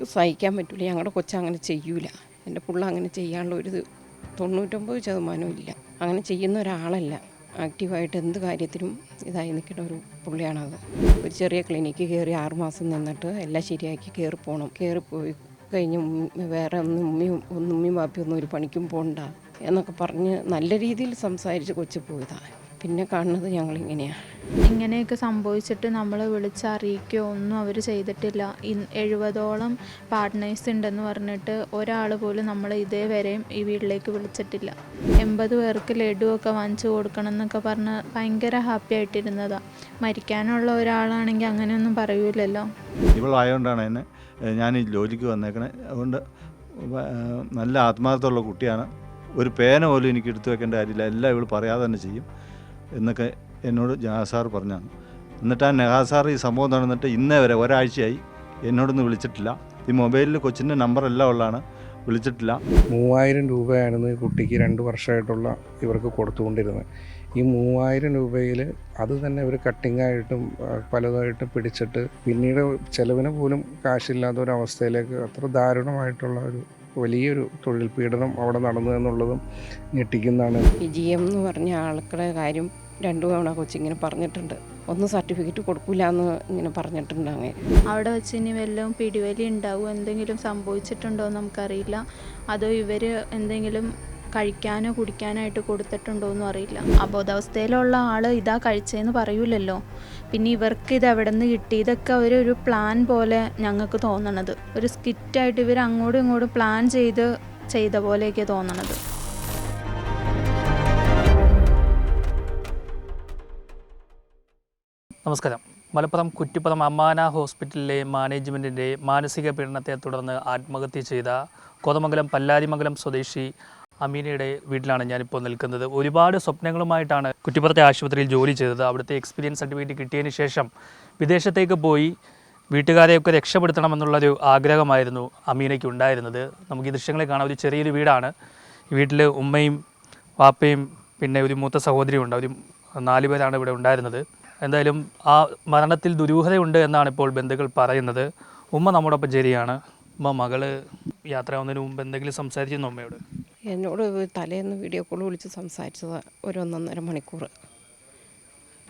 സഹിക്കാൻ പറ്റില്ല ഞങ്ങളുടെ കൊച്ചങ്ങനെ ചെയ്യൂല. എന്റെ പുള്ള അങ്ങനെ ചെയ്യാനുള്ള ഒരു തൊണ്ണൂറ്റൊമ്പത് ശതമാനവും ഇല്ല. അങ്ങനെ ചെയ്യുന്ന ഒരാളല്ല. ആക്റ്റീവായിട്ട് എന്ത് കാര്യത്തിനും ഇതായി നിൽക്കുന്ന ഒരു പുള്ളിയാണത് ഒരു ചെറിയ ക്ലിനിക്ക് കയറി ആറുമാസം നിന്നിട്ട് എല്ലാം ശരിയാക്കി കയറി പോകണം പോയി കഴിഞ്ഞ് വേറെ ഒന്നും ഉമ്മിയും ഒന്നും ഉമ്മിയും ബാപ്പിയൊന്നും ഒരു പണിക്കും പോകണ്ട എന്നൊക്കെ പറഞ്ഞ് നല്ല രീതിയിൽ സംസാരിച്ച് കൊച്ചു പോയതാണ് പിന്നെ കാണുന്നത് ഞങ്ങൾ ഞങ്ങളിങ്ങനെയാണ് ഇങ്ങനെയൊക്കെ സംഭവിച്ചിട്ട് നമ്മൾ വിളിച്ചറിയിക്കുകയോ ഒന്നും അവർ ചെയ്തിട്ടില്ല. എഴുപതോളം പാർട്ട്നേഴ്സ് ഉണ്ടെന്ന് പറഞ്ഞിട്ട് ഒരാൾ പോലും നമ്മൾ ഇതേവരെയും ഈ വീട്ടിലേക്ക് വിളിച്ചിട്ടില്ല. എൺപത് പേർക്ക് ലഡുവൊക്കെ വാങ്ങിച്ചു കൊടുക്കണം എന്നൊക്കെ പറഞ്ഞ് ഭയങ്കര ഹാപ്പി ആയിട്ടിരുന്നതാണ് മരിക്കാനുള്ള ഒരാളാണെങ്കിൽ അങ്ങനെയൊന്നും പറയൂലല്ലോ. ഇവളായതുകൊണ്ടാണ് എന്നെ ഞാൻ ഈ ജോലിക്ക് വന്നേക്കണേ. അതുകൊണ്ട് നല്ല ആത്മാർത്ഥമുള്ള കുട്ടിയാണ്. ഒരു പേന പോലും എനിക്ക് എടുത്തു വെക്കേണ്ട കാര്യമില്ല. എല്ലാം ഇവൾ പറയാതെ തന്നെ ചെയ്യും. എന്നൊക്കെ എന്നോട് ജഹാസ് സാർ പറഞ്ഞാണ്. എന്നിട്ട് ആ നെഹാസ് സാർ ഈ സംഭവം നടന്നിട്ട് ഇന്നേ വരെ ഒരാഴ്ചയായി എന്നോടൊന്നും വിളിച്ചിട്ടില്ല. ഈ മൊബൈലിൽ കൊച്ചിന്റെ നമ്പറെല്ലാം ഉള്ളതാണ് വിളിച്ചിട്ടില്ല. മൂവായിരം രൂപയായിരുന്നു കുട്ടിക്ക് രണ്ട് വർഷമായിട്ടുള്ള ഇവർക്ക് കൊടുത്തുകൊണ്ടിരുന്നത്. ഈ മൂവായിരം രൂപയിൽ അത് തന്നെ ഇവർ കട്ടിങ്ങായിട്ടും പലതായിട്ടും പിടിച്ചിട്ട് പിന്നീട് ചിലവിന് പോലും കാശില്ലാത്ത ഒരു അവസ്ഥയിലേക്ക് അത്ര ദാരുണമായിട്ടുള്ള ഒരു വലിയൊരു തൊഴിൽ പീഡനം അവിടെ നടന്നു എന്നുള്ളതും ഞെട്ടിക്കുന്നതാണ്. വിജയം ജി എം എന്ന് പറഞ്ഞ ആൾക്കുടെ കാര്യം രണ്ടു തവണ കൊച്ചിങ്ങനെ പറഞ്ഞിട്ടുണ്ട്. ഒന്ന് സർട്ടിഫിക്കറ്റ് കൊടുക്കില്ല എന്ന് ഇങ്ങനെ പറഞ്ഞിട്ടുണ്ട് അങ്ങനെ. അവിടെ വെച്ച് ഇനി വല്ലതും പിടിവലി ഉണ്ടാവും? എന്തെങ്കിലും സംഭവിച്ചിട്ടുണ്ടോ എന്ന് നമുക്കറിയില്ല. അതോ ഇവർ എന്തെങ്കിലും കഴിക്കാനോ കുടിക്കാനായിട്ട് കൊടുത്തിട്ടുണ്ടോ എന്നും അറിയില്ല. അബോധാവസ്ഥയിലുള്ള ആൾ ഇതാ കഴിച്ചതെന്ന് പറയൂലല്ലോ. പിന്നെ ഇവർക്ക് ഇത് എവിടെ നിന്ന് കിട്ടി? ഇതൊക്കെ ഒരു പ്ലാൻ പോലെ ഞങ്ങൾക്ക് തോന്നണത്. ഒരു സ്കിറ്റായിട്ട് ഇവർ അങ്ങോട്ടും ഇങ്ങോട്ടും പ്ലാൻ ചെയ്ത് ചെയ്ത പോലെയൊക്കെ തോന്നണത്. നമസ്കാരം. മലപ്പുറം കുറ്റിപ്പുറം അമ്മാന ഹോസ്പിറ്റലിലെ മാനേജ്മെന്റിന്റെ മാനസിക പീഡനത്തെ തുടർന്ന് ആത്മഹത്യ ചെയ്ത കോതമംഗലം പല്ലാരിമംഗലം സ്വദേശി അമീനയുടെ വീട്ടിലാണ് ഞാനിപ്പോൾ നിൽക്കുന്നത്. ഒരുപാട് സ്വപ്നങ്ങളുമായിട്ടാണ് കുറ്റിപ്പുറത്തെ ആശുപത്രിയിൽ ജോലി ചെയ്തത്. അവിടുത്തെ എക്സ്പീരിയൻസ് സർട്ടിഫിക്കറ്റ് കിട്ടിയതിന് ശേഷം വിദേശത്തേക്ക് പോയി വീട്ടുകാരെയൊക്കെ രക്ഷപ്പെടുത്തണമെന്നുള്ളൊരു ആഗ്രഹമായിരുന്നു അമീനയ്ക്ക് ഉണ്ടായിരുന്നത് നമുക്ക് ഈ ദൃശ്യങ്ങളെ കാണാം ഒരു ചെറിയൊരു വീടാണ്. വീട്ടിൽ ഉമ്മയും വാപ്പയും പിന്നെ ഒരു മൂത്ത സഹോദരിയും ഉണ്ട് ഒരു നാല് പേരാണ് ഇവിടെ ഉണ്ടായിരുന്നത്. എന്തായാലും ആ മരണത്തിൽ ദുരൂഹതയുണ്ട് എന്നാണ് ഇപ്പോൾ ബന്ധുക്കൾ പറയുന്നത്. ഉമ്മ നമ്മോടൊപ്പം ശരിയാണ് ഉമ്മ മകൾ യാത്ര ആവുന്നതിന് മുമ്പ് എന്തെങ്കിലും സംസാരിച്ചിരുന്നു ഉമ്മയോട്? എന്നോട് തലേന്ന് വീഡിയോ കോൾ വിളിച്ച് സംസാരിച്ചത് ഒരു ഒന്നൊന്നര മണിക്കൂർ.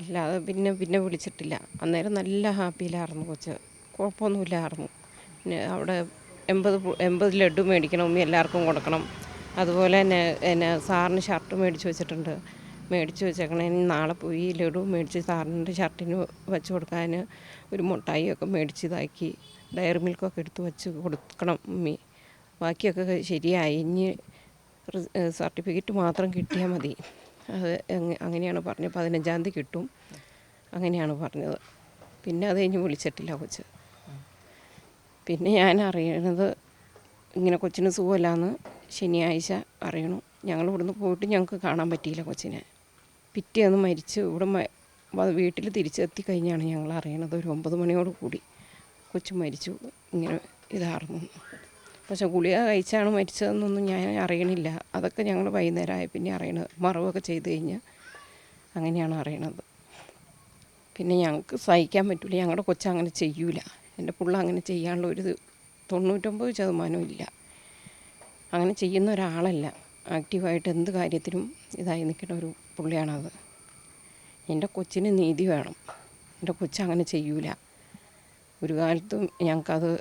അല്ലാതെ പിന്നെ പിന്നെ വിളിച്ചിട്ടില്ല. അന്നേരം നല്ല ഹാപ്പിയിലായിരുന്നു കൊച്ച്. കുഴപ്പമൊന്നുമില്ലായിരുന്നു. പിന്നെ അവിടെ എൺപത് എൺപത് ലഡു മേടിക്കണം ഉമ്മി എല്ലാവർക്കും കൊടുക്കണം. അതുപോലെ തന്നെ എന്നെ സാറിന് ഷർട്ട് മേടിച്ച് വെച്ചിട്ടുണ്ട്. മേടിച്ച് വെച്ചേക്കണേ നാളെ പോയി ലഡു മേടിച്ച് സാറിന്റെ ഷർട്ടിന് വെച്ച് കൊടുക്കാൻ ഒരു മുട്ടായിയൊക്കെ മേടിച്ച് ഇതാക്കി ഡയറി മിൽക്കൊക്കെ എടുത്ത് വെച്ച് കൊടുക്കണം ഉമ്മി. ബാക്കിയൊക്കെ ശരിയായി. ഇനി സർട്ടിഫിക്കറ്റ് മാത്രം കിട്ടിയാൽ മതി. അത് അങ്ങനെയാണ് പറഞ്ഞത്. പതിനഞ്ചാം തീയതി കിട്ടും. അങ്ങനെയാണ് പറഞ്ഞത്. പിന്നെ അത് കഴിഞ്ഞ് വിളിച്ചിട്ടില്ല കൊച്ച്. പിന്നെ ഞാൻ അറിയണത് ഇങ്ങനെ കൊച്ചിന് സുഖമില്ലാന്ന് ശനിയാഴ്ച അറിയണു. ഞങ്ങൾ ഇവിടുന്ന് പോയിട്ട് ഞങ്ങൾക്ക് കാണാൻ പറ്റിയില്ല കൊച്ചിനെ. പിറ്റേന്ന് മരിച്ച് ഇവിടെ വീട്ടിൽ തിരിച്ചെത്തി കഴിഞ്ഞാണ് ഞങ്ങൾ അറിയണത്. ഒരു ഒമ്പത് മണിയോട് കൂടി കൊച്ചു മരിച്ചു. ഇങ്ങനെ ഇതായിരുന്നു പക്ഷെ ഗുളിക കഴിച്ചാണ് മരിച്ചതെന്നൊന്നും ഞാൻ അറിയണില്ല. അതൊക്കെ ഞങ്ങൾ വൈകുന്നേരമായ പിന്നെ അറിയണത്. മറവൊക്കെ ചെയ്ത് കഴിഞ്ഞ് അങ്ങനെയാണ് അറിയണത്. പിന്നെ ഞങ്ങൾക്ക് സഹിക്കാൻ പറ്റില്ല ഞങ്ങളുടെ കൊച്ചങ്ങനെ ചെയ്യൂല. എന്റെ പുള്ള അങ്ങനെ ചെയ്യാനുള്ള ഒരു തൊണ്ണൂറ്റൊമ്പത് ശതമാനവും ഇല്ല. അങ്ങനെ ചെയ്യുന്ന ഒരാളല്ല. ആക്റ്റീവായിട്ട് എന്ത് കാര്യത്തിനും ഇതായി നിൽക്കുന്ന ഒരു പുള്ളിയാണത്. എന്റെ കൊച്ചിന് നീതി വേണം. എന്റെ കൊച്ചങ്ങനെ ചെയ്യൂല. ഒരു കാലത്തും ഞങ്ങൾക്കത്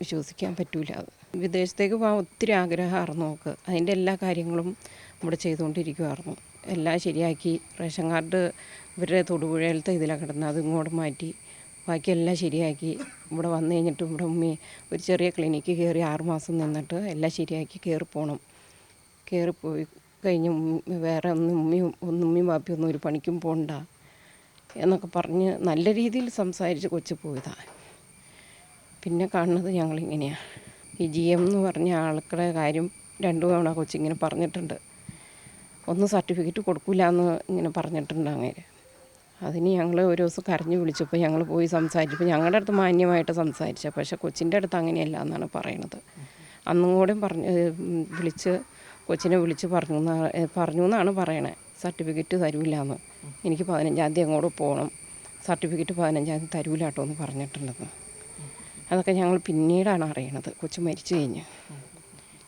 വിശ്വസിക്കാൻ പറ്റൂല അത്. വിദേശത്തേക്ക് പോകാൻ ഒത്തിരി ആഗ്രഹമായിരുന്നു നോക്ക് അതിന്റെ എല്ലാ കാര്യങ്ങളും ഇവിടെ ചെയ്തുകൊണ്ടിരിക്കുമായിരുന്നു എല്ലാം ശരിയാക്കി. റേഷൻ കാർഡ് ഇവരുടെ തൊടുപുഴയിലത്തെ ഇതിലാണ് കിടന്നത്. അത് ഇങ്ങോട്ട് മാറ്റി. ബാക്കിയെല്ലാം ശരിയാക്കി. ഇവിടെ വന്നു കഴിഞ്ഞിട്ട് ഇവിടെ ഉമ്മി ഒരു ചെറിയ ക്ലിനിക്ക് കയറി ആറുമാസം നിന്നിട്ട് എല്ലാം ശരിയാക്കി കയറി കയറിപ്പോയി കഴിഞ്ഞ് വേറെ ഒന്നും ഉമ്മയും ഒന്നും ഉമ്മിയും വാപ്പിയും ഒന്നും ഒരു പണിക്കും പോകണ്ട എന്നൊക്കെ പറഞ്ഞ് നല്ല രീതിയിൽ സംസാരിച്ച് കൊച്ചു പോയതാണ് പിന്നെ കാണുന്നത് ഞങ്ങളിങ്ങനെയാണ് ഈ ജി എം എന്ന് പറഞ്ഞ ആൾക്കുടെ കാര്യം രണ്ടു തവണ കൊച്ചിങ്ങനെ പറഞ്ഞിട്ടുണ്ട്. ഒന്ന് സർട്ടിഫിക്കറ്റ് കൊടുക്കില്ല എന്ന് ഇങ്ങനെ പറഞ്ഞിട്ടുണ്ട് അങ്ങേര് അതിന് ഞങ്ങൾ ഒരു ദിവസം കരഞ്ഞു വിളിച്ചപ്പോൾ ഞങ്ങൾ പോയി സംസാരിച്ചപ്പോൾ ഞങ്ങളുടെ അടുത്ത് മാന്യമായിട്ട് സംസാരിച്ച പക്ഷേ കൊച്ചിന്റെ അടുത്ത് അങ്ങനെയല്ല എന്നാണ് പറയണത്. അന്നും കൂടെ പറഞ്ഞ് വിളിച്ച് കൊച്ചിനെ വിളിച്ച് പറഞ്ഞു പറഞ്ഞു എന്നാണ് പറയണേ. സർട്ടിഫിക്കറ്റ് തരൂല എന്ന്. എനിക്ക് പതിനഞ്ചാം തീയതി അങ്ങോട്ട് പോകണം സർട്ടിഫിക്കറ്റ് പതിനഞ്ചാം തീയതി തരൂല കേട്ടോ എന്ന് പറഞ്ഞിട്ടുണ്ടെന്ന് അതൊക്കെ ഞങ്ങൾ പിന്നീടാണ് അറിയണത്. കൊച്ചു മരിച്ചു കഴിഞ്ഞ്.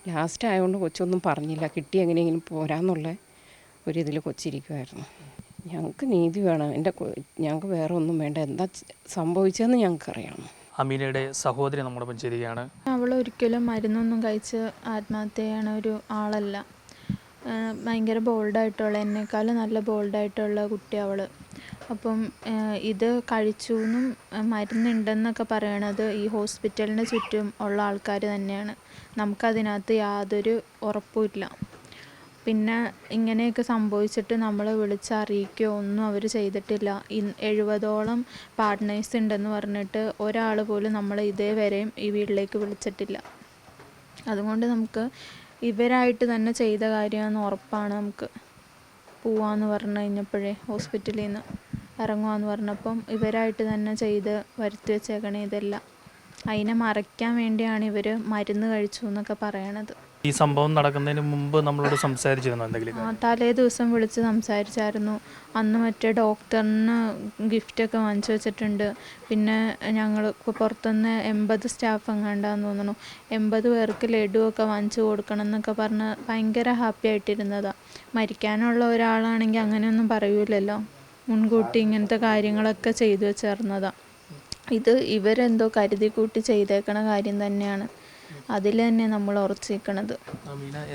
ലാസ്റ്റ് ആയതുകൊണ്ട് കൊച്ചൊന്നും പറഞ്ഞില്ല. കിട്ടി എങ്ങനെയെങ്കിലും പോരാന്നുള്ള ഒരിതിൽ കൊച്ചിരിക്കുമായിരുന്നു ഞങ്ങൾക്ക് നീതി വേണം. എന്റെ ഞങ്ങൾക്ക് വേറെ ഒന്നും വേണ്ട. എന്താ സംഭവിച്ചതെന്ന് സംഭവിച്ചതെന്ന് ഞങ്ങൾക്കറിയണം അമീനയുടെ സഹോദരി നമ്മുടെ ചേരുകയാണ് അവൾ ഒരിക്കലും മരുന്നൊന്നും കഴിച്ച് ആത്മഹത്യ ചെയ്യണ ഒരു ആളല്ല. ഭയങ്കര ബോൾഡായിട്ടുള്ള എന്നെക്കാളും നല്ല ബോൾഡായിട്ടുള്ള കുട്ടി അവൾ അപ്പം ഇത് കഴിച്ചു എന്നും മരുന്നുണ്ടെന്നൊക്കെ പറയണത് ഈ ഹോസ്പിറ്റലിന് ചുറ്റും ഉള്ള ആൾക്കാർ തന്നെയാണ്. നമുക്കതിനകത്ത് യാതൊരു ഉറപ്പുമില്ല പിന്നെ ഇങ്ങനെയൊക്കെ സംഭവിച്ചിട്ട് നമ്മൾ വിളിച്ചറിയിക്കുകയോ ഒന്നും അവർ ചെയ്തിട്ടില്ല. എഴുപതോളം പാർട്ട്നേഴ്സ് ഉണ്ടെന്ന് പറഞ്ഞിട്ട് ഒരാൾ പോലും നമ്മൾ ഇതേവരെയും ഈ വീട്ടിലേക്ക് വിളിച്ചിട്ടില്ല. അതുകൊണ്ട് നമുക്ക് ഇവരായിട്ട് തന്നെ ചെയ്ത കാര്യമാണെന്ന് ഉറപ്പാണ് നമുക്ക് പോവാന്ന് പറഞ്ഞു കഴിഞ്ഞപ്പോഴേ ഹോസ്പിറ്റലിൽ നിന്ന്. ഇറങ്ങുവാന്ന് പറഞ്ഞപ്പം ഇവരായിട്ട് തന്നെ ചെയ്ത് വരുത്തി വെച്ചേക്കണേ ഇതെല്ലാം. അതിനെ മറയ്ക്കാൻ വേണ്ടിയാണ് ഇവർ മരുന്ന് കഴിച്ചു എന്നൊക്കെ പറയണത്. ഈ സംഭവം നടക്കുന്നതിന് മുമ്പ് നമ്മളോട് സംസാരിച്ചിരുന്നു എന്തെങ്കിലും ആ തലേ ദിവസം വിളിച്ച് സംസാരിച്ചായിരുന്നു. അന്ന് മറ്റേ ഡോക്ടറിന് ഗിഫ്റ്റൊക്കെ വാങ്ങിച്ചു വെച്ചിട്ടുണ്ട്. പിന്നെ ഞങ്ങൾ പുറത്തുനിന്ന് എൺപത് സ്റ്റാഫ് എങ്ങാണ്ടാന്ന് തോന്നുന്നു എൺപത് പേർക്ക് ലഡുവൊക്കെ വാങ്ങിച്ചു കൊടുക്കണം എന്നൊക്കെ പറഞ്ഞ് ഭയങ്കര ഹാപ്പി ആയിട്ടിരുന്നതാണ് മരിക്കാനുള്ള ഒരാളാണെങ്കിൽ അങ്ങനെയൊന്നും പറയൂലല്ലോ. മുൻകൂട്ടി ഇങ്ങനത്തെ കാര്യങ്ങളൊക്കെ ചെയ്തു വെച്ചേർന്നതാണ് ഇത് ഇവരെന്തോ കരുതി കൂട്ടി ചെയ്തേക്കണ കാര്യം തന്നെയാണ്. അതിൽ തന്നെ നമ്മൾ ഉറച്ചിരിക്കണത്.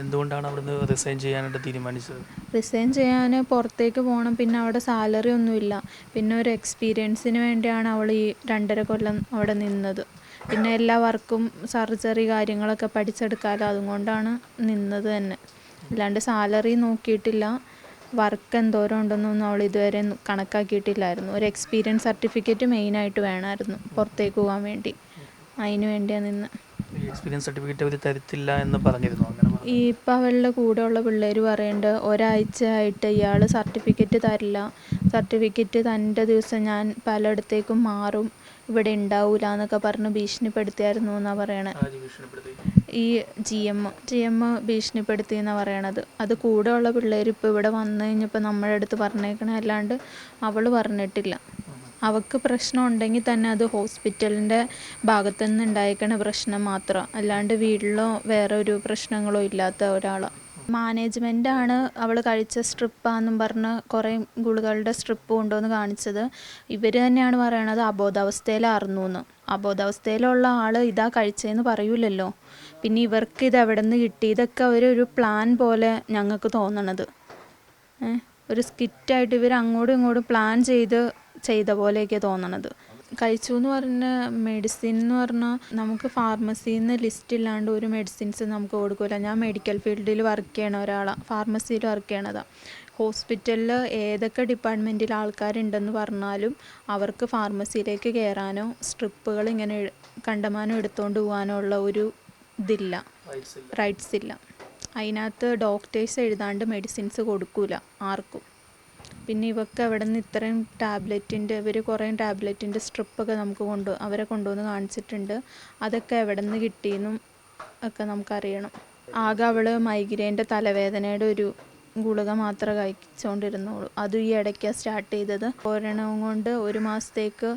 എന്തുകൊണ്ടാണ് അവിടുന്ന് റിസൈൻ ചെയ്യാനായിട്ട് തീരുമാനിച്ചത്? റിസൈൻ ചെയ്യാൻ പുറത്തേക്ക് പോകണം പിന്നെ അവിടെ സാലറി ഒന്നുമില്ല പിന്നെ ഒരു എക്സ്പീരിയൻസിന് വേണ്ടിയാണ് അവൾ ഈ രണ്ടര കൊല്ലം അവിടെ നിന്നത്. പിന്നെ എല്ലാ വർക്കും സർജറി കാര്യങ്ങളൊക്കെ പഠിച്ചെടുക്കാമല്ലോ അതുകൊണ്ടാണ് നിന്നത് തന്നെ. അല്ലാണ്ട് സാലറി നോക്കിയിട്ടില്ല. വർക്ക് എന്തോരം ഉണ്ടെന്നൊന്നും അവൾ ഇതുവരെ കണക്കാക്കിയിട്ടില്ലായിരുന്നു. ഒരു എക്സ്പീരിയൻസ് സർട്ടിഫിക്കറ്റ് മെയിനായിട്ട് വേണമായിരുന്നു പുറത്തേക്ക് പോകാൻ വേണ്ടി. അതിന് വേണ്ടിയാണ് നിന്ന്. എക്സ്പീരിയൻസ് സർട്ടിഫിക്കറ്റ് അവർ തരത്തില്ല എന്ന് പറഞ്ഞിരുന്നു അങ്ങനെ ഈ ഇപ്പം അവളുടെ കൂടെയുള്ള പിള്ളേർ പറയുന്നുണ്ട് ഒരാഴ്ച ആയിട്ട് ഇയാൾ സർട്ടിഫിക്കറ്റ് തരില്ല. സർട്ടിഫിക്കറ്റ് തന്റെ ദിവസം ഞാൻ പലയിടത്തേക്കും മാറും. ഇവിടെ ഉണ്ടാവില്ല എന്നൊക്കെ പറഞ്ഞ് ഭീഷണിപ്പെടുത്തിയായിരുന്നു എന്നാണ് പറയണത് ഭീഷണിപ്പെടുത്തി? ഈ ജി എം ജി എം ഭീഷണിപ്പെടുത്തി എന്നാണ് പറയണത്. അത് കൂടെയുള്ള പിള്ളേർ ഇപ്പോൾ ഇവിടെ വന്നു കഴിഞ്ഞപ്പോൾ നമ്മുടെ അടുത്ത് പറഞ്ഞേക്കണ അല്ലാണ്ട് അവൾ പറഞ്ഞിട്ടില്ല. അവൾക്ക് പ്രശ്നം ഉണ്ടെങ്കിൽ തന്നെ അത് ഹോസ്പിറ്റലിന്റെ ഭാഗത്തു നിന്ന് ഉണ്ടായേക്കണ പ്രശ്നം മാത്രം. അല്ലാണ്ട് വീട്ടിലോ വേറെ ഒരു പ്രശ്നങ്ങളോ ഇല്ലാത്ത ഒരാളാണ് മാനേജ്മെന്റാണ് അവൾ കഴിച്ച സ്ട്രിപ്പാന്നും പറഞ്ഞ് കുറേ ഗുളികളുടെ സ്ട്രിപ്പ് കൊണ്ടുവന്ന് കാണിച്ചത്. ഇവർ തന്നെയാണ് പറയണത് അബോധാവസ്ഥയിലായിരുന്നു എന്ന് അബോധാവസ്ഥയിലുള്ള ആൾ ഇതാ കഴിച്ചതെന്ന് പറയൂലല്ലോ. പിന്നെ ഇവർക്ക് ഇത് എവിടെ നിന്ന് കിട്ടി? ഇതൊക്കെ ഒരു പ്ലാൻ പോലെ ഞങ്ങൾക്ക് തോന്നണത്. ഒരു സ്കിറ്റായിട്ട് ഇവർ അങ്ങോട്ടും ഇങ്ങോട്ടും പ്ലാൻ ചെയ്ത് ചെയ്ത പോലെയൊക്കെ തോന്നണത്. കഴിച്ചു എന്ന് പറഞ്ഞ മെഡിസിൻ എന്ന് പറഞ്ഞാൽ നമുക്ക് ഫാർമസിയിൽ നിന്ന് ലിസ്റ്റ് ഇല്ലാണ്ട് ഒരു മെഡിസിൻസ് നമുക്ക് കൊടുക്കില്ല ഞാൻ മെഡിക്കൽ ഫീൽഡിൽ വർക്ക് ചെയ്യണ ഒരാളാണ് ഫാർമസിയിൽ വർക്ക് ചെയ്യണതാണ് ഹോസ്പിറ്റലിൽ ഏതൊക്കെ ഡിപ്പാർട്ട്മെന്റിൽ ആൾക്കാരുണ്ടെന്ന് പറഞ്ഞാലും അവർക്ക് ഫാർമസിയിലേക്ക് കയറാനോ സ്ട്രിപ്പുകൾ ഇങ്ങനെ കണ്ടമാനോ എടുത്തുകൊണ്ട് പോകാനോ ഉള്ള ഒരു ഇതില്ല. റൈറ്റ്സ് ഇല്ല. അതിനകത്ത് ഡോക്ടേഴ്സ് എഴുതാണ്ട് മെഡിസിൻസ് കൊടുക്കൂല ആർക്കും. പിന്നെ ഇവക്ക് അവിടെ നിന്ന് ഇത്രയും ടാബ്ലറ്റിന്റെ ഇവർ കുറേ ടാബ്ലറ്റിന്റെ സ്ട്രിപ്പൊക്കെ നമുക്ക് കൊണ്ട് അവരെ കൊണ്ടുവന്ന് കാണിച്ചിട്ടുണ്ട്. അതൊക്കെ എവിടെ നിന്ന് കിട്ടിയെന്നും ഒക്കെ നമുക്കറിയണം. ആകെ അവൾ മൈഗ്രൈന്റെ തലവേദനയുടെ ഒരു ഗുളിക മാത്രമേ കഴിച്ചുകൊണ്ടിരുന്നുള്ളൂ അതും ഈ ഇടയ്ക്കാണ് സ്റ്റാർട്ട് ചെയ്തത്. ഒരെണ്ണം കൊണ്ട് ഒരു മാസത്തേക്ക്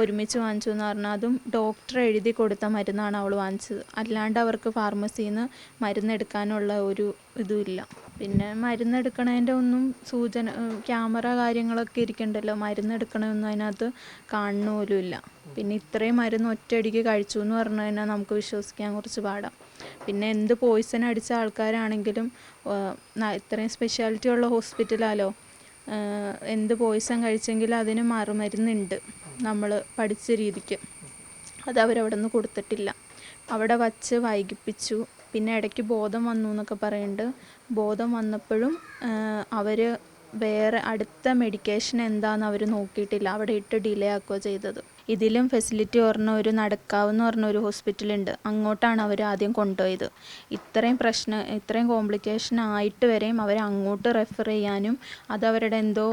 ഒരുമിച്ച് വാങ്ങിച്ചു എന്ന് പറഞ്ഞാൽ അതും ഡോക്ടർ എഴുതി കൊടുത്ത മരുന്നാണ് അവൾ വാങ്ങിച്ചത്. അല്ലാണ്ട് അവർക്ക് ഫാർമസിയിൽ നിന്ന് മരുന്നെടുക്കാനുള്ള ഒരു ഇതുമില്ല. പിന്നെ മരുന്നെടുക്കണതിന്റെ ഒന്നും സൂചന ക്യാമറ കാര്യങ്ങളൊക്കെ ഇരിക്കണ്ടല്ലോ. മരുന്നെടുക്കണമെന്നും അതിനകത്ത് കാണുന്ന ഇല്ല. പിന്നെ ഇത്രയും മരുന്ന് ഒറ്റയടിക്ക് കഴിച്ചു എന്ന് പറഞ്ഞു കഴിഞ്ഞാൽ നമുക്ക് വിശ്വസിക്കാൻ കുറച്ച് പാടാം. പിന്നെ എന്ത് പോയിസൺ അടിച്ച ആൾക്കാരാണെങ്കിലും ഇത്രയും സ്പെഷ്യാലിറ്റി ഉള്ള ഹോസ്പിറ്റലാലോ എന്ത് പോയിസൺ കഴിച്ചെങ്കിലും അതിന് മറുമരുന്നുണ്ട്. നമ്മൾ പഠിച്ച രീതിക്ക്. അത് അവരവിടെ നിന്ന് കൊടുത്തിട്ടില്ല. അവിടെ വച്ച് വൈകിപ്പിച്ചു. പിന്നെ ഇടയ്ക്ക് ബോധം വന്നു എന്നൊക്കെ പറയുന്നുണ്ട് ബോധം വന്നപ്പോഴും അവർ വേറെ അടുത്ത മെഡിക്കേഷൻ എന്താണെന്ന് അവർ നോക്കിയിട്ടില്ല. അവിടെ ഇട്ട് ഡിലേ ആക്കുകയോ ചെയ്തത്. ഇതിലും ഫെസിലിറ്റി പറഞ്ഞ ഒരു നടക്കാവെന്ന് പറഞ്ഞ ഒരു ഹോസ്പിറ്റലുണ്ട്. അങ്ങോട്ടാണ് അവർ ആദ്യം കൊണ്ടുപോയത്. ഇത്രയും പ്രശ്നം ഇത്രയും കോംപ്ലിക്കേഷൻ ആയിട്ട് വരെയും അവർ അങ്ങോട്ട് റെഫർ ചെയ്യാനും അത് അവരുടെ എന്തോ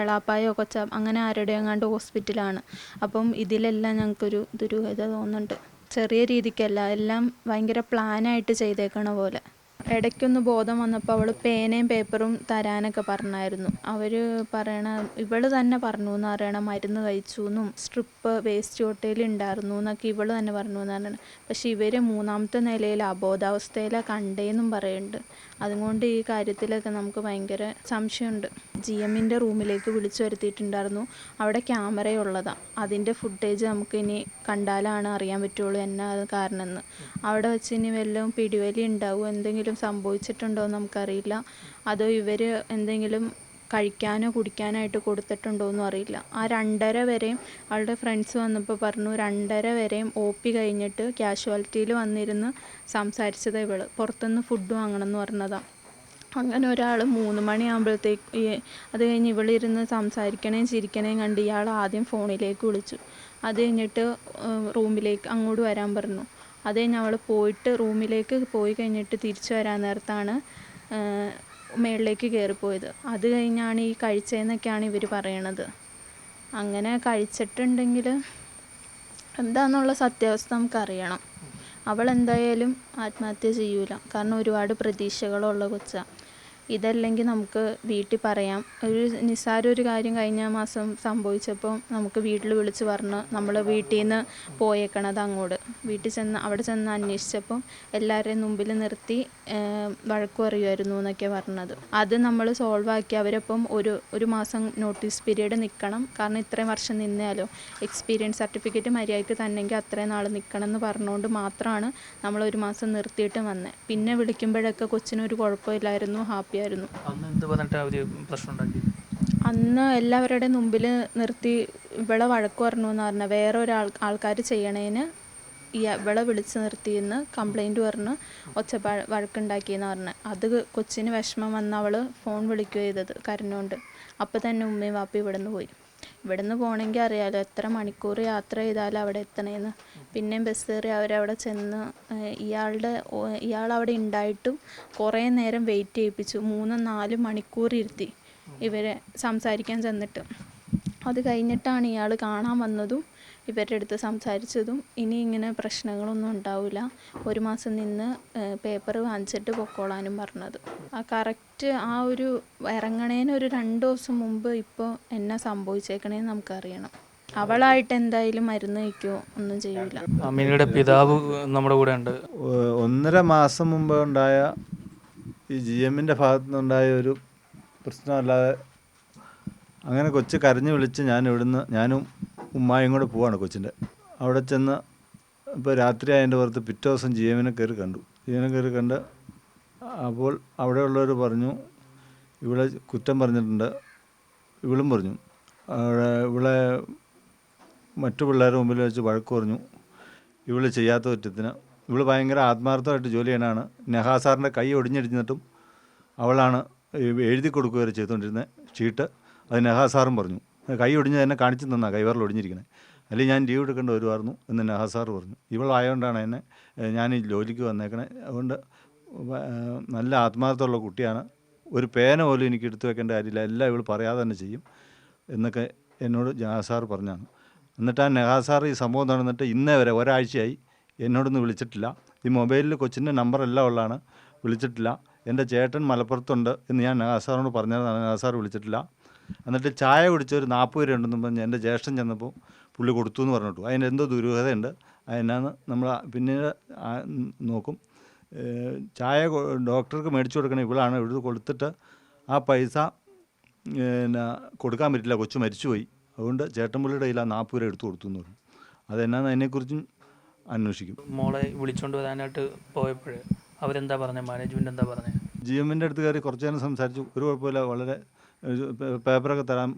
എളാപ്പായോ കൊച്ച അങ്ങനെ ആരുടെ എങ്ങാണ്ട് ഹോസ്പിറ്റലാണ്. അപ്പം ഇതിലെല്ലാം ഞങ്ങൾക്കൊരു ദുരൂഹത തോന്നുന്നുണ്ട്. ചെറിയ രീതിക്കല്ല എല്ലാം ഭയങ്കര പ്ലാനായിട്ട് ചെയ്തേക്കണ പോലെ. ഇടയ്ക്കൊന്ന് ബോധം വന്നപ്പോൾ അവൾ പേനയും പേപ്പറും തരാനൊക്കെ പറഞ്ഞായിരുന്നു. അവർ പറയണ ഇവൾ തന്നെ പറഞ്ഞു എന്ന് പറയണ മരുന്ന് കഴിച്ചു എന്നും സ്ട്രിപ്പ് വേസ്റ്റ് ഹോട്ടലിൽ ഉണ്ടായിരുന്നു എന്നൊക്കെ ഇവൾ തന്നെ പറഞ്ഞു എന്ന് പറയണ പക്ഷെ ഇവർ മൂന്നാമത്തെ നിലയിൽ അബോധാവസ്ഥയിലാണ് കണ്ടേന്നും പറയുന്നുണ്ട് അതുകൊണ്ട് ഈ കാര്യത്തിലൊക്കെ നമുക്ക് ഭയങ്കര സംശയമുണ്ട്. ജി എമ്മിന്റെ റൂമിലേക്ക് വിളിച്ചു വരുത്തിയിട്ടുണ്ടായിരുന്നു. അവിടെ ക്യാമറയുള്ളതാണ് അതിന്റെ ഫുട്ടേജ് നമുക്ക് ഇനി കണ്ടാലാണ് അറിയാൻ പറ്റുള്ളൂ എന്നാ അത് കാരണം എന്ന് അവിടെ വെച്ച് ഇനി വല്ലതും പിടിവലി ഉണ്ടാവും? എന്തെങ്കിലും സംഭവിച്ചിട്ടുണ്ടോ എന്ന് നമുക്കറിയില്ല. അതോ ഇവർ എന്തെങ്കിലും കഴിക്കാനോ കുടിക്കാനായിട്ട് കൊടുത്തിട്ടുണ്ടോ എന്നും അറിയില്ല. ആ രണ്ടര വരെയും അവളുടെ ഫ്രണ്ട്സ് വന്നപ്പോൾ പറഞ്ഞു രണ്ടര വരെയും ഒ പി കഴിഞ്ഞിട്ട് ക്യാഷ്വാലിറ്റിയിൽ വന്നിരുന്ന് സംസാരിച്ചത് ഇവൾ. പുറത്തുനിന്ന് ഫുഡ് വാങ്ങണം എന്ന് പറഞ്ഞതാണ് അങ്ങനെ ഒരാൾ മൂന്ന് മണിയാകുമ്പോഴത്തേക്ക് അത് കഴിഞ്ഞ് ഇവളിരുന്ന് സംസാരിക്കണേം ചിരിക്കണേം കണ്ട് ഇയാൾ ആദ്യം ഫോണിലേക്ക് വിളിച്ചു. അത് കഴിഞ്ഞിട്ട് റൂമിലേക്ക് അങ്ങോട്ട് വരാൻ പറഞ്ഞു. അത് കഴിഞ്ഞ് അവൾ പോയിട്ട് റൂമിലേക്ക് പോയി കഴിഞ്ഞിട്ട് തിരിച്ചു വരാൻ നേരത്താണ് മേളിലേക്ക് കയറിപ്പോയത്. അത് കഴിഞ്ഞാണ് ഈ കഴിച്ചതെന്നൊക്കെയാണ് ഇവർ പറയണത്. അങ്ങനെ കഴിച്ചിട്ടുണ്ടെങ്കിൽ എന്താണെന്നുള്ള സത്യാവസ്ഥ നമുക്കറിയണം. അവൾ എന്തായാലും ആത്മഹത്യ ചെയ്യൂല. കാരണം ഒരുപാട് പ്രതീക്ഷകളുള്ള കൊച്ച. ഇതല്ലെങ്കിൽ നമുക്ക് വീട്ടിൽ പറയാം. ഒരു നിസ്സാര ഒരു കാര്യം കഴിഞ്ഞ മാസം സംഭവിച്ചപ്പോൾ നമുക്ക് വീട്ടിൽ വിളിച്ച് പറഞ്ഞ് നമ്മൾ വീട്ടിൽ നിന്ന് പോയേക്കണത് അങ്ങോട്ട്. വീട്ടിൽ ചെന്ന് അവിടെ ചെന്ന് അന്വേഷിച്ചപ്പം എല്ലാവരെയും മുമ്പിൽ നിർത്തി വഴക്ക് പറയുമായിരുന്നു എന്നൊക്കെ പറഞ്ഞത്. അത് നമ്മൾ സോൾവ് ആക്കി അവരൊപ്പം ഒരു ഒരു മാസം നോട്ടീസ് പീരീഡ് നിൽക്കണം കാരണം ഇത്രയും വർഷം നിന്നാലോ എക്സ്പീരിയൻസ് സർട്ടിഫിക്കറ്റ് മര്യാദയ്ക്ക് തന്നെങ്കിൽ അത്രയും നാൾ നിൽക്കണം എന്ന് പറഞ്ഞുകൊണ്ട് മാത്രമാണ് നമ്മൾ ഒരു മാസം നിർത്തിയിട്ട് വന്നത് പിന്നെ വിളിക്കുമ്പോഴൊക്കെ കൊച്ചിനൊരു കുഴപ്പമില്ലായിരുന്നു ഹാപ്പി ആയിരുന്നു. അന്ന് എന്ത് പറഞ്ഞിട്ട് അവർ പ്രശ്നം ഉണ്ടാക്കി? അന്ന് എല്ലാവരുടെയും മുമ്പിൽ നിർത്തി ഇവിടെ വഴക്ക് പറഞ്ഞു എന്ന് പറഞ്ഞാൽ വേറെ ഒരാൾ ആൾക്കാർ ചെയ്യണേന് ഈ ഇവളെ വിളിച്ച് നിർത്തിയെന്ന് കംപ്ലൈന്റ് പറഞ്ഞ് ഒച്ചപ്പാ വഴക്കുണ്ടാക്കിയെന്ന് പറഞ്ഞ്. അത് കൊച്ചിന് വിഷമം വന്ന് അവൾ ഫോൺ വിളിക്കുക ചെയ്തത് കരഞ്ഞുകൊണ്ട് അപ്പോൾ തന്നെ ഉമ്മയും വാപ്പി ഇവിടെ നിന്ന് പോയി. ഇവിടെ നിന്ന് പോകണമെങ്കിൽ അറിയാലോ എത്ര മണിക്കൂർ യാത്ര ചെയ്താലും അവിടെ എത്തണേന്ന്. പിന്നെയും ബസ് കയറി അവരവിടെ ചെന്ന് ഇയാളുടെ ഇയാൾ അവിടെ ഉണ്ടായിട്ടും കുറേ നേരം വെയിറ്റ് ചെയ്യിപ്പിച്ചു. മൂന്നും നാല് മണിക്കൂർ ഇരുത്തി ഇവരെ സംസാരിക്കാൻ ചെന്നിട്ട്. അത് കഴിഞ്ഞിട്ടാണ് ഇയാൾ കാണാൻ വന്നതും ഇവരുടെ അടുത്ത് സംസാരിച്ചതും ഇനി ഇങ്ങനെ പ്രശ്നങ്ങളൊന്നും ഉണ്ടാവില്ല. ഒരു മാസം നിന്ന് പേപ്പർ വാങ്ങിച്ചിട്ട് പൊക്കോളാനും പറഞ്ഞത്. ആ കറക്റ്റ് ആ ഒരു ഇറങ്ങണേന് ഒരു രണ്ട് ദിവസം മുമ്പ് ഇപ്പോൾ എന്നെ സംഭവിച്ചേക്കണേന്ന് നമുക്കറിയണം. അവളായിട്ട് എന്തായാലും മരുന്ന് കഴിക്കോ ഒന്നും ചെയ്യില്ല അമീനയുടെ പിതാവ് നമ്മുടെ കൂടെ ഉണ്ട്. ഒന്നര മാസം മുമ്പ് ഉണ്ടായ ഈ ജി എമ്മിന്റെ ഭാഗത്തു നിന്നുണ്ടായ ഒരു പ്രശ്നമല്ലാതെ അങ്ങനെ കൊച്ചു കരഞ്ഞു വിളിച്ച് ഞാൻ ഇവിടുന്ന് ഞാനും ഉമ്മായും കൂടെ പോവാണ് കൊച്ചിന്റെ. അവിടെ ചെന്ന് ഇപ്പോൾ രാത്രി അതിന്റെ പുറത്ത് പിറ്റേ ദിവസം ജീവനെ കയറി കണ്ടു. ജീവനെ കയറി കണ്ട് അപ്പോൾ അവിടെയുള്ളവർ പറഞ്ഞു ഇവിടെ കുറ്റം പറഞ്ഞിട്ടുണ്ട്. ഇവളും പറഞ്ഞു. അവിടെ ഇവിടെ മറ്റു പിള്ളേരുടെ മുമ്പിൽ വെച്ച് വഴക്ക് പറഞ്ഞു. ഇവൾ ചെയ്യാത്ത കുറ്റത്തിന്. ഇവൾ ഭയങ്കര ആത്മാർത്ഥമായിട്ട് ജോലി ചെയ്യണാണ്. നെഹാ സാറിന്റെ കൈ ഒടിഞ്ഞിടിഞ്ഞിട്ടും അവളാണ് എഴുതി കൊടുക്കുകയൊക്കെ ചെയ്തുകൊണ്ടിരുന്നത് ഷീട്ട്. അത് നെഹാ സാറും പറഞ്ഞു. കൈ ഒടിഞ്ഞ് തന്നെ കാണിച്ചു തന്നാ കൈവറിൽ ഒടിഞ്ഞിരിക്കണേ. അല്ലെങ്കിൽ ഞാൻ ലീവ് എടുക്കേണ്ടി വരുമായിരുന്നു എന്ന് എന്നെ ഹസാർ പറഞ്ഞു. ഇവളായതുകൊണ്ടാണ് എന്നെ ഞാൻ ഈ ജോലിക്ക് വന്നേക്കണേ. അതുകൊണ്ട് നല്ല ആത്മാർത്ഥമുള്ള കുട്ടിയാണ്. ഒരു പേന പോലും എനിക്ക് എടുത്തു വെക്കേണ്ട കാര്യമില്ല. എല്ലാം ഇവൾ പറയാതെ തന്നെ ചെയ്യും എന്നൊക്കെ എന്നോട് ജഹാ സാർ പറഞ്ഞാണ്. എന്നിട്ട് ആ നെഹാസാർ ഈ സംഭവം നടന്നിട്ട് ഇന്നേ വരെ ഒരാഴ്ചയായി എന്നോടൊന്ന് വിളിച്ചിട്ടില്ല. ഈ മൊബൈലിൽ കൊച്ചിന്റെ നമ്പർ എല്ലാം ഉള്ളതാണ്. വിളിച്ചിട്ടില്ല. എന്റെ ചേട്ടൻ മലപ്പുറത്തുണ്ട് എന്ന് ഞാൻ നെഹാസാറിനോട് പറഞ്ഞാൽ പറഞ്ഞതാണ് നെഹാ വിളിച്ചിട്ടില്ല. എന്നിട്ട് ചായ കുടിച്ച ഒരു നാൽപ്പത് രൂപ ഉണ്ടെന്ന് പറഞ്ഞ് എന്റെ ജ്യേഷ്ഠൻ ചെന്നപ്പോൾ പുള്ളി കൊടുത്തു എന്ന് പറഞ്ഞിട്ടു. അതിന് എന്തോ ദുരൂഹതയുണ്ട്. അതിനാന്ന് നമ്മൾ പിന്നീട് നോക്കും. ചായ ഡോക്ടർക്ക് മേടിച്ചു കൊടുക്കണേ ഇവളാണ്. ഇവിടെ കൊടുത്തിട്ട് ആ പൈസ പിന്നെ കൊടുക്കാൻ പറ്റില്ല. കൊച്ചു മരിച്ചുപോയി. അതുകൊണ്ട് ചേട്ടൻപുള്ളിയുടെ കയ്യിൽ ആ നാൽപ്പത് രൂപ എടുത്തു കൊടുത്തു എന്ന് പറഞ്ഞു. അതെന്നാന്ന് അതിനെക്കുറിച്ചും അന്വേഷിക്കും. മോളെ വിളിച്ചുകൊണ്ട് വരാനായിട്ട് പോയപ്പോൾ അവരെന്താ പറഞ്ഞത് മാനേജ്മെന്റ് എന്താ പറഞ്ഞത് ജി എമ്മിന്റെ അടുത്ത് കയറി കുറച്ച് നേരം സംസാരിച്ചു. ഒരു കുഴപ്പമില്ല. വളരെ പേപ്പറൊക്കെ തരാം.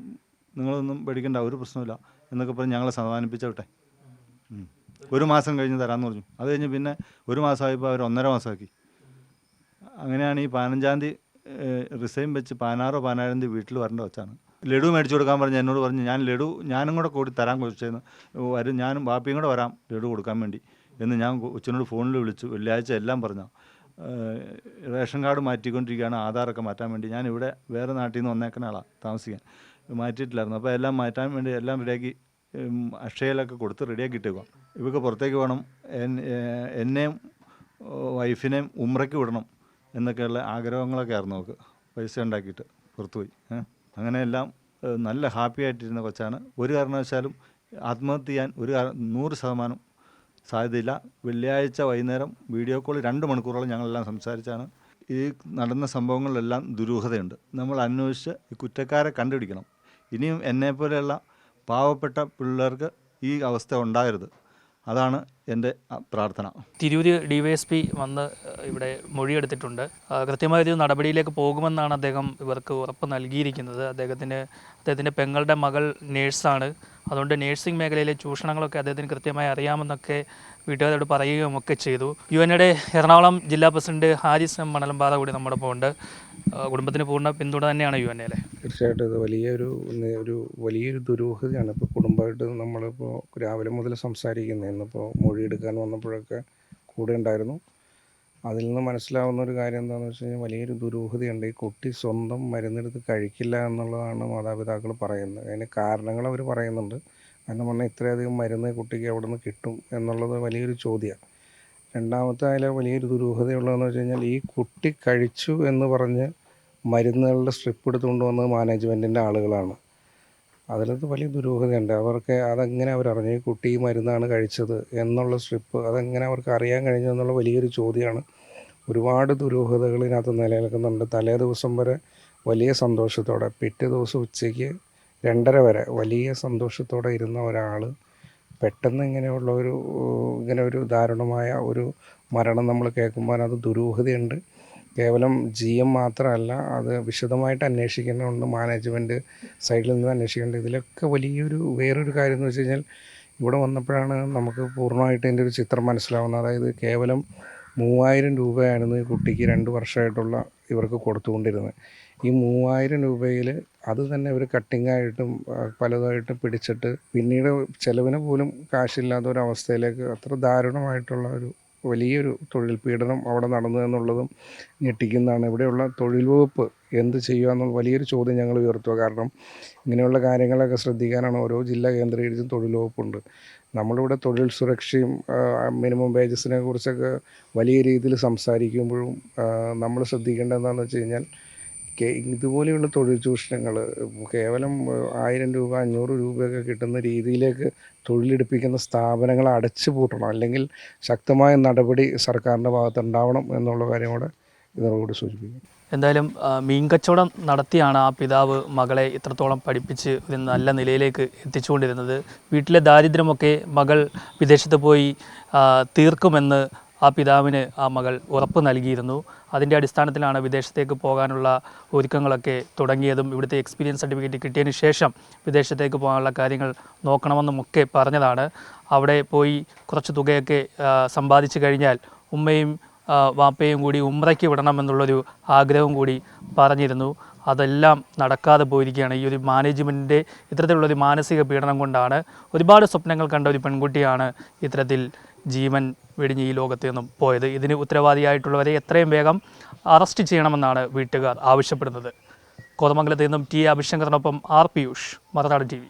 നിങ്ങളൊന്നും പേടിക്കേണ്ട ഒരു പ്രശ്നമില്ല എന്നൊക്കെ പറഞ്ഞ് ഞങ്ങളെ സമാധാനിപ്പിച്ചോട്ടെ. ഒരു മാസം കഴിഞ്ഞ് തരാമെന്ന് പറഞ്ഞു. അത് കഴിഞ്ഞ് പിന്നെ ഒരു മാസമായപ്പോൾ അവർ ഒന്നര മാസമാക്കി. അങ്ങനെയാണ് ഈ പതിനഞ്ചാം തീയതി റിസൈൻ വെച്ച് പതിനാറോ പതിനാറാം തീയതി വീട്ടിൽ വരേണ്ട വെച്ചാണ്. ലഡു മേടിച്ചു കൊടുക്കാൻ പറഞ്ഞ് എന്നോട് പറഞ്ഞു ഞാൻ ലഡു ഞാനും കൂടെ കൂടി തരാൻ കൊച്ചു വരും ഞാനും ബാപ്പിയും കൂടെ വരാം ലഡു കൊടുക്കാൻ വേണ്ടി. എന്ന് ഞാൻ കൊച്ചിനോട് ഫോണിൽ വിളിച്ചു വെള്ളിയാഴ്ച എല്ലാം പറഞ്ഞു റേഷൻ കാർഡ് മാറ്റിക്കൊണ്ടിരിക്കുകയാണ് ആധാറൊക്കെ മാറ്റാൻ വേണ്ടി. ഞാനിവിടെ വേറെ നാട്ടിൽ നിന്ന് വന്നേക്കുന്ന ആളാണ് താമസിക്കാൻ. മാറ്റിയിട്ടില്ലായിരുന്നു. അപ്പോൾ എല്ലാം മാറ്റാൻ വേണ്ടി എല്ലാം റെഡിയാക്കി അക്ഷയയിലൊക്കെ കൊടുത്ത് റെഡിയാക്കി ഇട്ടേക്കുക ഇവർക്ക് പുറത്തേക്ക് ഏഹ് എന്നെയും വൈഫിനെയും ഉമ്രയ്ക്ക് വിടണം എന്നൊക്കെയുള്ള ആഗ്രഹങ്ങളൊക്കെ ആയിരുന്നു നമുക്ക് പൈസ ഉണ്ടാക്കിയിട്ട് പുറത്തുപോയി അങ്ങനെ അങ്ങനെയെല്ലാം നല്ല ഹാപ്പി ആയിട്ടിരുന്ന കൊച്ചാണ്. ഒരു കാരണവശാലും ആത്മഹത്യ ചെയ്യാൻ ഒരു നൂറ് ശതമാനം സാധ്യതയില്ല. വെള്ളിയാഴ്ച വൈകുന്നേരം വീഡിയോ കോൾ രണ്ട് മണിക്കൂറോളം ഞങ്ങളെല്ലാം സംസാരിച്ചാണ്. ഈ നടന്ന സംഭവങ്ങളിലെല്ലാം ദുരൂഹതയുണ്ട്. നമ്മൾ അന്വേഷിച്ച് ഈ കുറ്റക്കാരെ കണ്ടുപിടിക്കണം. ഇനിയും എന്നെപ്പോലെയുള്ള പാവപ്പെട്ട പിള്ളേർക്ക് ഈ അവസ്ഥ ഉണ്ടാകരുത്. അതാണ് എന്റെ പ്രാർത്ഥന. തിരൂര് ഡിവൈഎസ്പി വന്ന് ഇവിടെ മൊഴിയെടുത്തിട്ടുണ്ട്. കൃത്യമായ ഒരു നടപടിയിലേക്ക് പോകുമെന്നാണ് അദ്ദേഹം ഇവർക്ക് ഉറപ്പ് നൽകിയിരിക്കുന്നത്. അദ്ദേഹത്തിന് അദ്ദേഹത്തിന്റെ പെങ്ങളുടെ മകൾ നേഴ്സാണ്. അതുകൊണ്ട് നേഴ്സിംഗ് മേഖലയിലെ ചൂഷണങ്ങളൊക്കെ അദ്ദേഹത്തിന് കൃത്യമായി അറിയാമെന്നൊക്കെ വീട്ടുകാരോട് പറയുകയും ഒക്കെ ചെയ്തു. യു എൻ എയുടെ എറണാകുളം ജില്ലാ പ്രസിഡന്റ് ഹാരിസ് എം മണലമ്പാറ കൂടി നമ്മുടെ ഒപ്പം ഉണ്ട്. കുടുംബത്തിന് പൂർണ പിന്തുണ തന്നെയാണ് യു എൻ എയിലെ തീർച്ചയായിട്ടും ഇത് വലിയൊരു ഒരു വലിയൊരു ദുരൂഹതയാണ്. ഇപ്പോൾ കുടുംബമായിട്ട് നമ്മളിപ്പോൾ രാവിലെ മുതൽ സംസാരിക്കുന്നത് ഇന്നിപ്പോൾ മൊഴിയെടുക്കാൻ വന്നപ്പോഴൊക്കെ കൂടെ ഉണ്ടായിരുന്നു. അതിൽ നിന്ന് മനസ്സിലാവുന്ന ഒരു കാര്യം എന്താണെന്ന് വെച്ച് കഴിഞ്ഞാൽ വലിയൊരു ദുരൂഹതയുണ്ട്. ഈ കുട്ടി സ്വന്തം മരുന്നെടുത്ത് കഴിക്കില്ല എന്നുള്ളതാണ് മാതാപിതാക്കൾ പറയുന്നത്. അതിന് കാരണങ്ങൾ അവർ പറയുന്നുണ്ട്. കാരണം പറഞ്ഞാൽ ഇത്രയധികം മരുന്ന് കുട്ടിക്ക് എവിടെ നിന്ന് കിട്ടും എന്നുള്ളത് വലിയൊരു ചോദ്യമാണ് രണ്ടാമത്തെ അതിലെ വലിയൊരു ദുരൂഹതയുള്ളതെന്ന് വെച്ച് കഴിഞ്ഞാൽ ഈ കുട്ടി കഴിച്ചു എന്ന് പറഞ്ഞ് മരുന്നുകളുടെ സ്ട്രിപ്പ് എടുത്തുകൊണ്ട് വന്നത് മാനേജ്മെന്റിന്റെ ആളുകളാണ്. അതിലത് വലിയ ദുരൂഹതയുണ്ട്. അവർക്ക് അതെങ്ങനെ അവരറിഞ്ഞു ഈ കുട്ടി ഈ മരുന്നാണ് കഴിച്ചത് എന്നുള്ള സ്ട്രിപ്പ് അതെങ്ങനെ അവർക്ക് അറിയാൻ കഴിഞ്ഞു എന്നുള്ള വലിയൊരു ചോദ്യമാണ്. ഒരുപാട് ദുരൂഹതകൾ ഇതിനകത്ത് നിലനിൽക്കുന്നുണ്ട്. തലേ ദിവസം വരെ വലിയ സന്തോഷത്തോടെ പിറ്റേ ദിവസം ഉച്ചയ്ക്ക് രണ്ടര വരെ വലിയ സന്തോഷത്തോടെ ഇരുന്ന ഒരാൾ പെട്ടെന്ന് ഇങ്ങനെയുള്ള ഒരു ഇങ്ങനെ ഒരു ദാരുണമായ ഒരു മരണം നമ്മൾ കേൾക്കുമ്പോൾ അത് ദുരൂഹതയുണ്ട്. കേവലം ജി എം മാത്രമല്ല അത് വിശദമായിട്ട് അന്വേഷിക്കുന്നുണ്ട് മാനേജ്മെന്റ് സൈഡിൽ നിന്ന് അന്വേഷിക്കേണ്ടത് ഇതിലൊക്കെ വലിയൊരു വേറൊരു കാര്യം എന്ന് വെച്ച് കഴിഞ്ഞാൽ ഇവിടെ വന്നപ്പോഴാണ് നമുക്ക് പൂർണമായിട്ട് ഇതിന്റെ ഒരു ചിത്രം മനസ്സിലാവുന്നത്. അതായത് കേവലം മൂവായിരം രൂപയായിരുന്നു ഈ കുട്ടിക്ക് രണ്ട് വർഷമായിട്ടുള്ള ഇവർക്ക് കൊടുത്തുകൊണ്ടിരുന്നത്. ഈ മൂവായിരം രൂപയിൽ അത് തന്നെ ഇവർ കട്ടിങ്ങായിട്ടും പലതായിട്ടും പിടിച്ചിട്ട് പിന്നീട് ചിലവിന് പോലും കാശില്ലാത്ത ഒരു അവസ്ഥയിലേക്ക് അത്ര ദാരുണമായിട്ടുള്ള ഒരു വലിയൊരു തൊഴിൽ പീഡനം അവിടെ നടന്നു എന്നുള്ളതും ഞെട്ടിക്കുന്നതാണ്. ഇവിടെയുള്ള തൊഴിൽ വകുപ്പ് എന്ത് ചെയ്യുക എന്നുള്ള വലിയൊരു ചോദ്യം ഞങ്ങൾ ഉയർത്തുക. കാരണം ഇങ്ങനെയുള്ള കാര്യങ്ങളൊക്കെ ശ്രദ്ധിക്കാനാണ് ഓരോ ജില്ല കേന്ദ്രീകരിച്ചും തൊഴിൽ വകുപ്പുണ്ട്. നമ്മളിവിടെ തൊഴിൽ സുരക്ഷയും മിനിമം വേജസിനെ കുറിച്ചൊക്കെ വലിയ രീതിയിൽ സംസാരിക്കുമ്പോഴും നമ്മൾ ശ്രദ്ധിക്കേണ്ടത് എന്താണെന്ന് വെച്ച് കഴിഞ്ഞാൽ ഇതുപോലെയുള്ള തൊഴിൽ ചൂഷണങ്ങൾ കേവലം ആയിരം രൂപ അഞ്ഞൂറ് രൂപയൊക്കെ കിട്ടുന്ന രീതിയിലേക്ക് തൊഴിലെടുപ്പിക്കുന്ന സ്ഥാപനങ്ങൾ അടച്ചു പൂട്ടണം. അല്ലെങ്കിൽ ശക്തമായ നടപടി സർക്കാരിന്റെ ഭാഗത്ത് ഉണ്ടാവണം എന്നുള്ള കാര്യം കൂടെ ഇതോടുകൂടി സൂചിപ്പിക്കും എന്തായാലും മീൻ കച്ചവടം നടത്തിയാണ് ആ പിതാവ് മകളെ ഇത്രത്തോളം പഠിപ്പിച്ച് ഒരു നല്ല നിലയിലേക്ക് എത്തിച്ചുകൊണ്ടിരുന്നത്. വീട്ടിലെ ദാരിദ്ര്യമൊക്കെ മകൾ വിദേശത്ത് പോയി തീർക്കുമെന്ന് ആ പിതാവിന് ആ മകൾ ഉറപ്പ് നൽകിയിരുന്നു. അതിന്റെ അടിസ്ഥാനത്തിലാണ് വിദേശത്തേക്ക് പോകാനുള്ള ഒരുക്കങ്ങളൊക്കെ തുടങ്ങിയതും ഇവിടുത്തെ എക്സ്പീരിയൻസ് സർട്ടിഫിക്കറ്റ് കിട്ടിയതിന് ശേഷം വിദേശത്തേക്ക് പോകാനുള്ള കാര്യങ്ങൾ നോക്കണമെന്നും ഒക്കെ പറഞ്ഞതാണ്. അവിടെ പോയി കുറച്ച് തുകയൊക്കെ സമ്പാദിച്ചു കഴിഞ്ഞാൽ ഉമ്മയും വാപ്പയും കൂടി ഉമ്രയ്ക്ക് വിടണമെന്നുള്ളൊരു ആഗ്രഹം കൂടി പറഞ്ഞിരുന്നു. അതെല്ലാം നടക്കാതെ പോയിരിക്കുകയാണ്. ഈ ഒരു മാനേജ്മെന്റിന്റെ ഇത്തരത്തിലുള്ളൊരു മാനസിക പീഡനം കൊണ്ടാണ് ഒരുപാട് സ്വപ്നങ്ങൾ കണ്ട ഒരു പെൺകുട്ടിയാണ് ഇത്തരത്തിൽ ജീവൻ വെടിഞ്ഞ് ഈ ലോകത്ത് നിന്നും പോയത്. ഇതിന് ഉത്തരവാദിയായിട്ടുള്ളവരെ എത്രയും വേഗം അറസ്റ്റ് ചെയ്യണമെന്നാണ് വീട്ടുകാർ ആവശ്യപ്പെടുന്നത്. കോതമംഗലത്ത് നിന്നും T അഭിശങ്കറിനൊപ്പം R Piyush Marunadu T V.